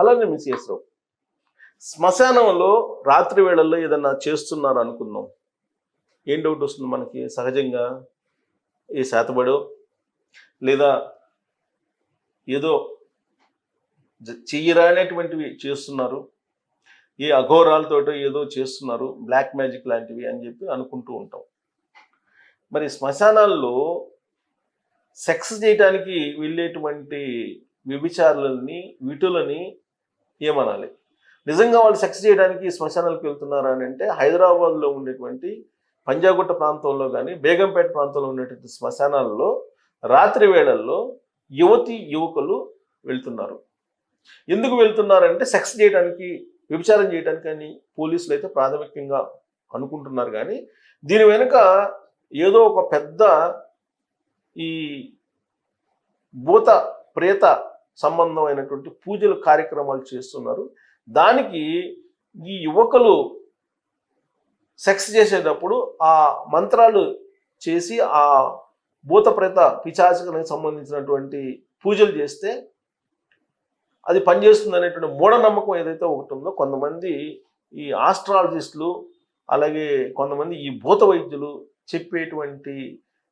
అలానే మిస్ చేసావు శ్మశానంలో రాత్రి వేళల్లో ఏదన్నా చేస్తున్నారు అనుకుందాం. ఏం డౌట్ వస్తుంది మనకి? సహజంగా ఏ శాతపడో లేదా ఏదో చెయ్యరానేటువంటివి చేస్తున్నారు. ఏ అఘోరాలతోటో ఏదో చేస్తున్నారు. బ్లాక్ మ్యాజిక్ లాంటివి అని చెప్పి అనుకుంటూ ఉంటాం. మరి శ్మశానాల్లో సెక్స్ చేయడానికి వెళ్ళేటువంటి వ్యభిచారులని విటులని ఏమనాలి? నిజంగా వాళ్ళు సెక్స్ చేయడానికి శ్మశానాలకు వెళ్తున్నారా అని అంటే హైదరాబాద్లో ఉండేటువంటి పంజాగుట్ట ప్రాంతంలో కానీ బేగంపేట ప్రాంతంలో ఉండేటువంటి శ్మశానాల్లో రాత్రి వేళల్లో యువతి యువకులు వెళ్తున్నారు. ఎందుకు వెళ్తున్నారంటే సెక్స్ చేయడానికి వ్యభిచారం చేయడానికి అని పోలీసులు అయితే ప్రాథమికంగా అనుకుంటున్నారు కానీ దీని వెనుక ఏదో ఒక పెద్ద ఈ భూత ప్రేత సంబంధమైనటువంటి పూజలు కార్యక్రమాలు చేస్తున్నారు. దానికి ఈ యువకులు సెక్స్ చేసేటప్పుడు ఆ మంత్రాలు చేసి ఆ భూత ప్రేత పిచాచకులకు సంబంధించినటువంటి పూజలు చేస్తే అది పనిచేస్తుంది అనేటువంటి మూఢనమ్మకం ఏదైతే ఒకటి ఉందో కొంతమంది ఈ ఆస్ట్రాలజిస్టులు అలాగే కొంతమంది ఈ భూత వైద్యులు చెప్పేటువంటి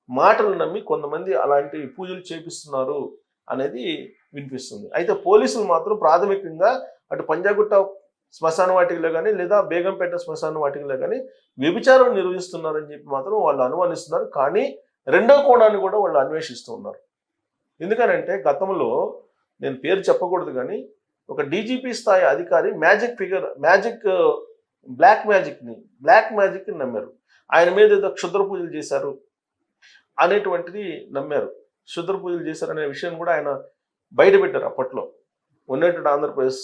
మాటలు నమ్మి కొంతమంది అలాంటి పూజలు చేపిస్తున్నారు అనేది వినిపిస్తుంది. అయితే పోలీసులు మాత్రం ప్రాథమికంగా అటు పంజాగుట్ట శ్మశాన వాటికలో కానీ లేదా బేగంపేట శ్మశాన వాటికలో కానీ వ్యభిచారం నిర్వహిస్తున్నారని చెప్పి మాత్రం వాళ్ళు అనుమానిస్తున్నారు. కానీ రెండో కోణాన్ని కూడా వాళ్ళు అన్వేషిస్తూ ఉన్నారు. ఎందుకనంటే గతంలో నేను పేరు చెప్పకూడదు కానీ ఒక డీజీపీ స్థాయి అధికారి మ్యాజిక్ ఫిగర్ మ్యాజిక్ బ్లాక్ మ్యాజిక్ని బ్లాక్ మ్యాజిక్ని నమ్మారు. ఆయన మీద ఏదో క్షుద్ర పూజలు చేశారు అనేటువంటిది నమ్మారు. క్షుద్ర పూజలు చేశారు అనే విషయం కూడా ఆయన బయట పెట్టారు అప్పట్లో. ఉన్నటువంటి ఆంధ్రప్రదేశ్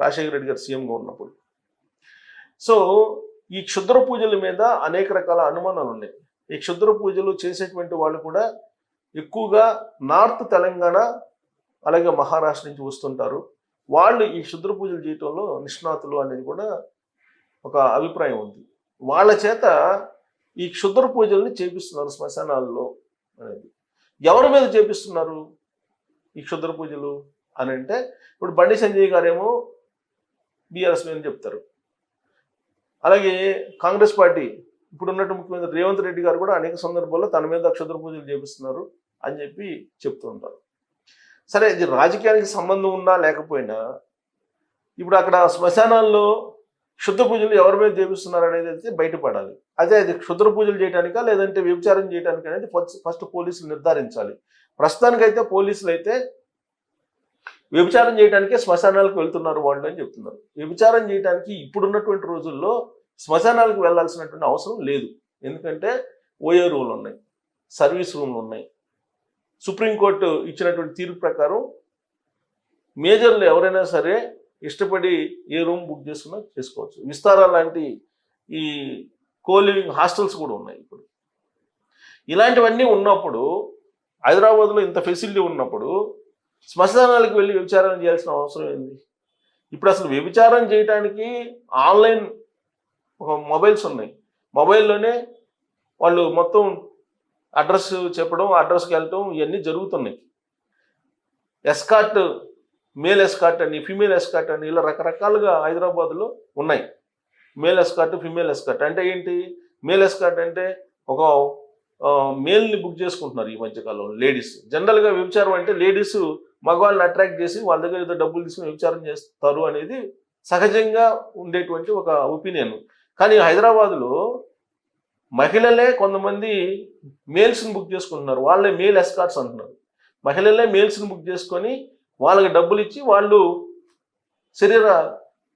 రాజశేఖర రెడ్డి గారు సీఎంగా ఉన్నప్పుడు. సో ఈ క్షుద్ర పూజల మీద అనేక రకాల అనుమానాలు ఉన్నాయి. ఈ క్షుద్ర పూజలు చేసేటువంటి వాళ్ళు కూడా ఎక్కువగా నార్త్ తెలంగాణ అలాగే మహారాష్ట్ర నుంచి వస్తుంటారు. వాళ్ళు ఈ క్షుద్ర పూజలు చేయటంలో నిష్ణాతులు అనేది కూడా ఒక అభిప్రాయం ఉంది. వాళ్ళ చేత ఈ క్షుద్ర పూజల్ని చేపిస్తున్నారు శ్మశానాల్లో అనేది. ఎవరి మీద చేపిస్తున్నారు? ఈ క్షుద్ర పూజలు అని అంటే ఇప్పుడు బండి సంజయ్ గారేమో బీఆర్ఎస్ మీద చెప్తారు. అలాగే కాంగ్రెస్ పార్టీ ఇప్పుడు ఉన్నట్టు ముఖ్యమంత్రి రేవంత్ రెడ్డి గారు కూడా అనేక సందర్భాల్లో తన మీద క్షుద్ర పూజలు చేపిస్తున్నారు అని చెప్పి చెప్తూ ఉంటారు. సరే ఇది రాజకీయానికి సంబంధం ఉన్నా లేకపోయినా ఇప్పుడు అక్కడ శ్మశానాల్లో క్షుద్ర పూజలు ఎవరి మీద చేపిస్తున్నారు అనేది అయితే బయటపడాలి. అదే అది క్షుద్ర పూజలు చేయడానికా లేదంటే వ్యభిచారం చేయడానికి అనేది ఫస్ట్ ఫస్ట్ పోలీసులు నిర్ధారించాలి. ప్రస్తుతానికైతే పోలీసులు అయితే వ్యభిచారం చేయడానికి శ్మశానాలకు వెళ్తున్నారు వాళ్ళు అని చెప్తున్నారు. వ్యభిచారం చేయడానికి ఇప్పుడున్నటువంటి రోజుల్లో శ్మశానాలకు వెళ్ళాల్సినటువంటి అవసరం లేదు. ఎందుకంటే ఓయో రూలు ఉన్నాయి సర్వీస్ రూమ్లు ఉన్నాయి. సుప్రీంకోర్టు ఇచ్చినటువంటి తీర్పు ప్రకారం మేజర్లు ఎవరైనా సరే ఇష్టపడి ఏ రూమ్ బుక్ చేసుకున్నా చేసుకోవచ్చు. విస్తారా లాంటి ఈ కో లివింగ్ హాస్టల్స్ కూడా ఉన్నాయి ఇప్పుడు. ఇలాంటివన్నీ ఉన్నప్పుడు హైదరాబాద్లో ఇంత ఫెసిలిటీ ఉన్నప్పుడు శ్మశానాలకు వెళ్ళి వ్యభిచారం చేయాల్సిన అవసరం ఏంది? ఇప్పుడు అసలు వ్యభిచారం చేయడానికి ఆన్లైన్ ఒక మొబైల్స్ ఉన్నాయి. మొబైల్లోనే వాళ్ళు మొత్తం అడ్రస్ చెప్పడం అడ్రస్కి వెళ్ళటం ఇవన్నీ జరుగుతున్నాయి. ఎస్కాట్ మేల్ ఎస్కాట్ అని ఫిమేల్ ఎస్కాట్ అని ఇలా రకరకాలుగా హైదరాబాద్లో ఉన్నాయి. మేల్ ఎస్కాట్ ఫిమేల్ ఎస్కాట్ అంటే ఏంటి? మేల్ ఎస్కాట్ అంటే ఒక మేల్ని బుక్ చేసుకుంటున్నారు ఈ మధ్యకాలంలో లేడీస్ జనరల్గా వ్యభిచారం అంటే లేడీస్ మగవాళ్ళని అట్రాక్ట్ చేసి వాళ్ళ దగ్గర ఏదో డబ్బులు తీసుకుని వ్యభిచారం చేస్తారు అనేది సహజంగా ఉండేటువంటి ఒక ఒపీనియన్ కానీ హైదరాబాద్లో మహిళలే కొంతమంది మేల్స్ని బుక్ చేసుకుంటున్నారు. వాళ్ళే మేల్ ఎస్కార్ట్స్ అంటున్నారు. మహిళలే మేల్స్ని బుక్ చేసుకొని వాళ్ళకి డబ్బులు ఇచ్చి వాళ్ళు శరీర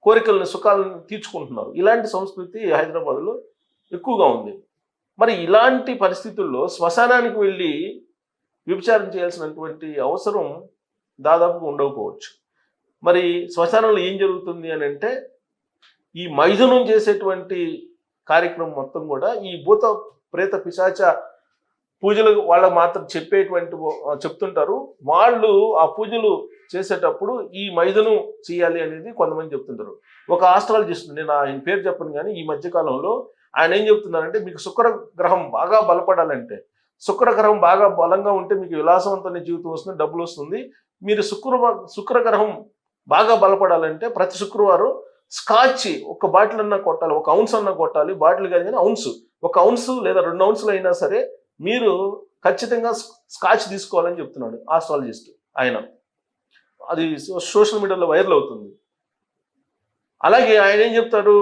కోరికలను సుఖాలను తీర్చుకుంటున్నారు. ఇలాంటి సంస్కృతి హైదరాబాద్లో ఎక్కువగా ఉంది. మరి ఇలాంటి పరిస్థితుల్లో శ్మశానానికి వెళ్ళి వ్యభిచారం చేయాల్సినటువంటి అవసరం దాదాపుగా ఉండకపోవచ్చు. మరి శ్మశానంలో ఏం జరుగుతుంది అని అంటే ఈ మైథునం చేసేటువంటి కార్యక్రమం మొత్తం కూడా ఈ భూత ప్రేత పిశాచ పూజలు వాళ్ళకు మాత్రం చెప్పేటువంటి చెప్తుంటారు. వాళ్ళు ఆ పూజలు చేసేటప్పుడు ఈ మైదను చేయాలి అనేది కొంతమంది చెప్తుంటారు. ఒక ఆస్ట్రాలజిస్ట్ నేను ఆయన పేరు చెప్పను కానీ ఈ మధ్య కాలంలో ఆయన ఏం చెప్తున్నారంటే మీకు శుక్ర గ్రహం బాగా బలపడాలంటే శుక్ర గ్రహం బాగా బలంగా ఉంటే మీకు విలాసవంతమైన జీవితం వస్తుంది డబ్బులు వస్తుంది. మీరు శుక్ర శుక్ర గ్రహం బాగా బలపడాలంటే ప్రతి శుక్రవారం స్కాచ్ ఒక బాటిల్ అన్నా కొట్టాలి ఒక అవున్స్ అన్నా కొట్టాలి బాటిల్ కాదు కానీ అవున్స్ ఒక అవున్స్ లేదా రెండు అవున్స్లు అయినా సరే మీరు ఖచ్చితంగా స్కాచ్ తీసుకోవాలని చెప్తున్నాడు ఆస్ట్రాలజిస్ట్ ఆయన. అది సోషల్ మీడియాలో వైరల్ అవుతుంది. అలాగే ఆయన ఏం చెప్తాడు?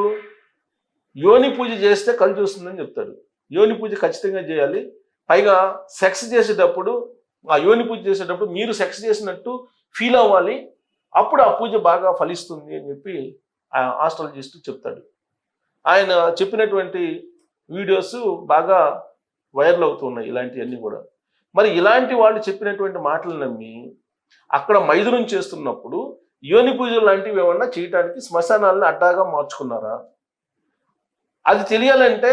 యోని పూజ చేస్తే కళ్ళు చూస్తుందని చెప్తాడు. యోని పూజ ఖచ్చితంగా చేయాలి. పైగా సెక్స్ చేసేటప్పుడు ఆ యోని పూజ చేసేటప్పుడు మీరు సెక్స్ చేసినట్టు ఫీల్ అవ్వాలి. అప్పుడు ఆ పూజ బాగా ఫలిస్తుంది అని చెప్పి ఆ ఆస్ట్రాలజిస్ట్ చెప్తాడు. ఆయన చెప్పినటువంటి వీడియోస్ బాగా వైరల్ అవుతున్నాయి ఇలాంటివన్నీ కూడా. మరి ఇలాంటి వాళ్ళు చెప్పినటువంటి మాటలు నమ్మి అక్కడ మైదునం చేస్తున్నప్పుడు యోని పూజలు లాంటివి ఏమన్నా చేయటానికి శ్మశానాలను అడ్డాగా మార్చుకున్నారా? అది తెలియాలంటే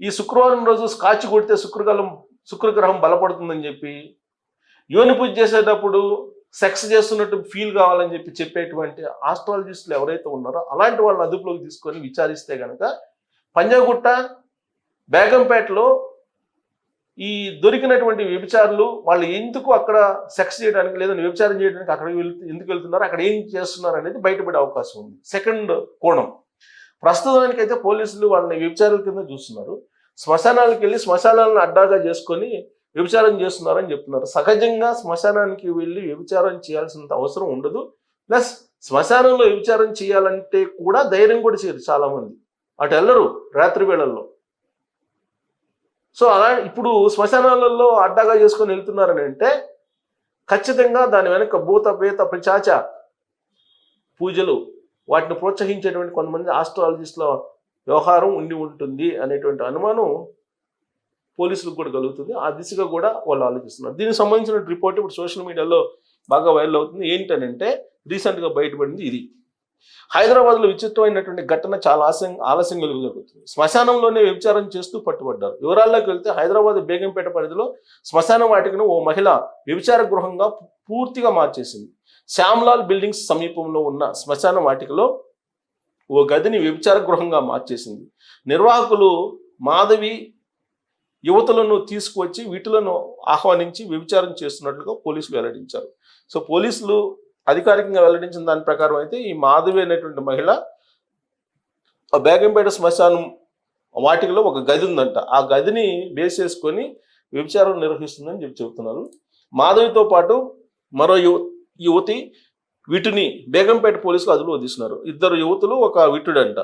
ఈ శుక్రవారం రోజు స్కాచ్ కొడితే శుక్రకాలం శుక్రగ్రహం బలపడుతుందని చెప్పి యోని పూజ చేసేటప్పుడు సెక్స్ చేస్తున్నట్టు ఫీల్ కావాలని చెప్పి చెప్పేటువంటి ఆస్ట్రాలజిస్టులు ఎవరైతే ఉన్నారో అలాంటి వాళ్ళని అదుపులోకి తీసుకొని విచారిస్తే కనుక పంజాగుట్ట బేగంపేటలో ఈ దొరికినటువంటి వ్యభిచారులు వాళ్ళు ఎందుకు అక్కడ సెక్స్ చేయడానికి లేదా వ్యభిచారం చేయడానికి అక్కడ వెళ్తు ఎందుకు వెళ్తున్నారు అక్కడ ఏం చేస్తున్నారు అనేది బయటపడే అవకాశం ఉంది. సెకండ్ కోణం. ప్రస్తుతానికైతే పోలీసులు వాళ్ళని వ్యభిచారుల కింద చూస్తున్నారు. శ్మశానాలకు వెళ్ళి శ్మశానాలను అడ్డాగా చేసుకొని వ్యభిచారం చేస్తున్నారని చెప్తున్నారు. సహజంగా శ్మశానానికి వెళ్ళి వ్యభిచారం చేయాల్సినంత అవసరం ఉండదు. ప్లస్ శ్మశానంలో వ్యభిచారం చేయాలంటే కూడా ధైర్యం కూడా చేయరు చాలా మంది అటు వెళ్ళరు రాత్రి వేళల్లో. సో అలా ఇప్పుడు శ్మశానాలలో అడ్డాగా చేసుకొని వెళ్తున్నారని అంటే ఖచ్చితంగా దాని వెనక భూత పేత పిచాచ పూజలు వాటిని ప్రోత్సహించేటువంటి కొంతమంది ఆస్ట్రాలజిస్ట్లో వ్యవహారం ఉండి ఉంటుంది అనేటువంటి అనుమానం పోలీసులకు కూడా కలుగుతుంది. ఆ దిశగా కూడా వాళ్ళు ఆలోచిస్తున్నారు. దీనికి సంబంధించిన రిపోర్ట్ ఇప్పుడు సోషల్ మీడియాలో బాగా వైరల్ అవుతుంది. ఏంటనంటే రీసెంట్గా బయటపడింది ఇది. హైదరాబాద్లో విచిత్రమైనటువంటి ఘటన చాలా ఆలస్యం ఆలస్యంగా జరుగుతుంది శ్మశానంలోనే వ్యభిచారం చేస్తూ పట్టుబడ్డారు. వివరాల్లోకి వెళ్తే హైదరాబాద్ బేగంపేట పరిధిలో శ్మశాన వాటికను ఓ మహిళ వ్యభిచార గృహంగా పూర్తిగా మార్చేసింది. శ్యామ్లాల్ బిల్డింగ్స్ సమీపంలో ఉన్న శ్మశాన వాటికలో ఓ గదిని వ్యభిచార గృహంగా మార్చేసింది. నిర్వాహకులు మాధవి యువతులను తీసుకువచ్చి వీటిలను ఆహ్వానించి వ్యభిచారం చేస్తున్నట్లుగా పోలీసులు వెల్లడించారు. సో పోలీసులు అధికారికంగా వెల్లడించిన దాని ప్రకారం అయితే ఈ మాధవి అనేటువంటి మహిళ బేగంపేట శ్మశానం వాటికలో ఒక గది ఉందంట. ఆ గదిని బేస్ చేసుకొని వ్యభిచారం నిర్వహిస్తుందని చెప్పి చెబుతున్నారు. మాధవితో పాటు మరో యువ యువతి వీటిని బేగంపేట పోలీసులు అదుపులో తీస్తున్నారు. ఇద్దరు యువతులు ఒక విటుడు అంట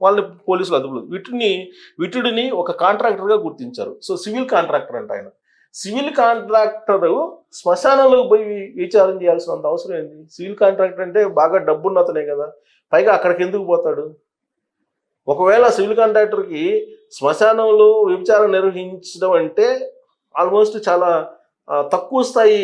వాళ్ళని పోలీసులు అదుపులో విటుని విటుడిని ఒక కాంట్రాక్టర్గా గుర్తించారు. సో సివిల్ కాంట్రాక్టర్ అంట ఆయన. సివిల్ కాంట్రాక్టర్ శ్మశానంలో పోయి విచారం చేయాల్సినంత అవసరం ఏంది? సివిల్ కాంట్రాక్టర్ అంటే బాగా డబ్బున్న అతనే కదా. పైగా అక్కడికి ఎందుకు పోతాడు? ఒకవేళ సివిల్ కాంట్రాక్టర్కి శ్మశానంలో వ్యభిచారం నిర్వహించడం అంటే ఆల్మోస్ట్ చాలా తక్కువ స్థాయి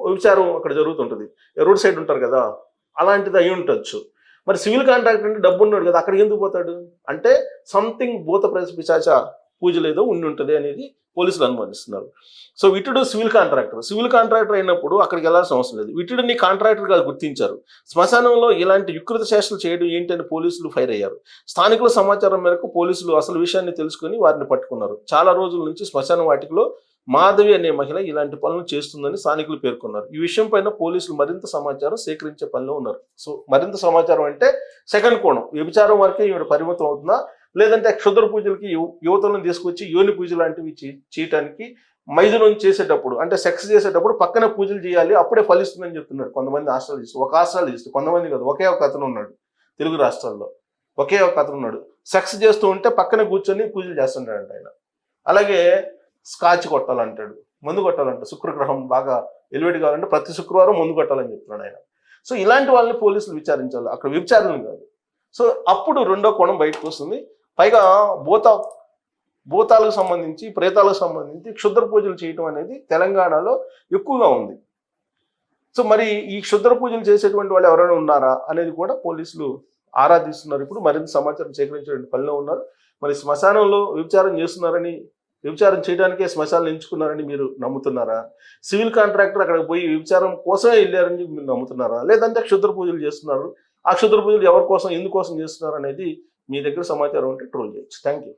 విచారం అక్కడ జరుగుతుంటుంది. రోడ్ సైడ్ ఉంటారు కదా అలాంటిది అయి ఉండొచ్చు. మరి సివిల్ కాంట్రాక్టర్ అంటే డబ్బు ఉన్నాడు కదా అక్కడికి ఎందుకు పోతాడు? అంటే సంథింగ్ భూత ప్రేత పిశాచ పూజలు ఏదో ఉండి ఉంటుంది అనేది పోలీసులు అనుమానిస్తున్నారు. సో విటుడు సివిల్ కాంట్రాక్టర్. సివిల్ కాంట్రాక్టర్ అయినప్పుడు అక్కడికి వెళ్ళాల్సిన అవసరం లేదు. విటుడిని కాంట్రాక్టర్గా గుర్తించారు. శ్మశానంలో ఇలాంటి వికృత చేష్టలు చేయడం ఏంటని పోలీసులు ఫైర్ అయ్యారు. స్థానికుల సమాచారం మేరకు పోలీసులు అసలు విషయాన్ని తెలుసుకొని వారిని పట్టుకున్నారు. చాలా రోజుల నుంచి శ్మశాన వాటికలో మాధవి అనే మహిళ ఇలాంటి పనులు చేస్తుందని స్థానికులు పేర్కొన్నారు. ఈ విషయం పైన పోలీసులు మరింత సమాచారం సేకరించే పనిలో ఉన్నారు. సో మరింత సమాచారం అంటే సెకండ్ కోణం. వ్యభిచారం వరకే ఈవిడ పరిమితం అవుతుందా? లేదంటే క్షుద్ర పూజలకి యువ- తీసుకొచ్చి యోని పూజ లాంటివి చేయటానికి మైదునం చేసేటప్పుడు అంటే సెక్స్ చేసేటప్పుడు పక్కన పూజలు చేయాలి అప్పుడే ఫలిస్తుందని చెప్తున్నాడు కొంతమంది ఆస్ట్రాలజిస్ట్ ఒక ఆస్ట్రాలజిస్ట్ కొంతమంది కాదు ఒకే ఒక అతను ఉన్నాడు తెలుగు రాష్ట్రాల్లో. ఒకే ఒక అతను ఉన్నాడు. సెక్స్ చేస్తూ ఉంటే పక్కన కూర్చొని పూజలు చేస్తుంటాడంట ఆయన. అలాగే స్కాచ్ కొట్టాలంటాడు మందు కొట్టాలంట. శుక్రగ్రహం బాగా ఎలివేట్ కావాలంటే ప్రతి శుక్రవారం మందు కొట్టాలని చెప్తున్నాడు ఆయన. సో ఇలాంటి వాళ్ళని పోలీసులు విచారించాలి. అక్కడ విచారణ కాదు. సో అప్పుడు రెండో కోణం బయటకు వస్తుంది. పైగా భూత భూతాలకు సంబంధించి ప్రేతాలకు సంబంధించి క్షుద్ర పూజలు చేయటం అనేది తెలంగాణలో ఎక్కువగా ఉంది. సో మరి ఈ క్షుద్ర పూజలు చేసేటువంటి వాళ్ళు ఎవరైనా ఉన్నారా అనేది కూడా పోలీసులు ఆరాధిస్తున్నారు. ఇప్పుడు మరింత సమాచారం సేకరించడానికి పనిలో ఉన్నారు. మరి శ్మశానంలో విచారం చేస్తున్నారని వ్యభిచారం చేయడానికే శ్మశానాలు ఎంచుకున్నారని మీరు నమ్ముతున్నారా? సివిల్ కాంట్రాక్టర్ అక్కడికి పోయి వ్యభిచారం కోసమే వెళ్ళారని మీరు నమ్ముతున్నారా? లేదంటే క్షుద్ర పూజలు చేస్తున్నారు. ఆ క్షుద్ర పూజలు ఎవరి కోసం ఎందుకోసం చేస్తున్నారు అనేది మీ దగ్గర సమాచారం ఉంటే ట్రోల్ చేయొచ్చు. Thank you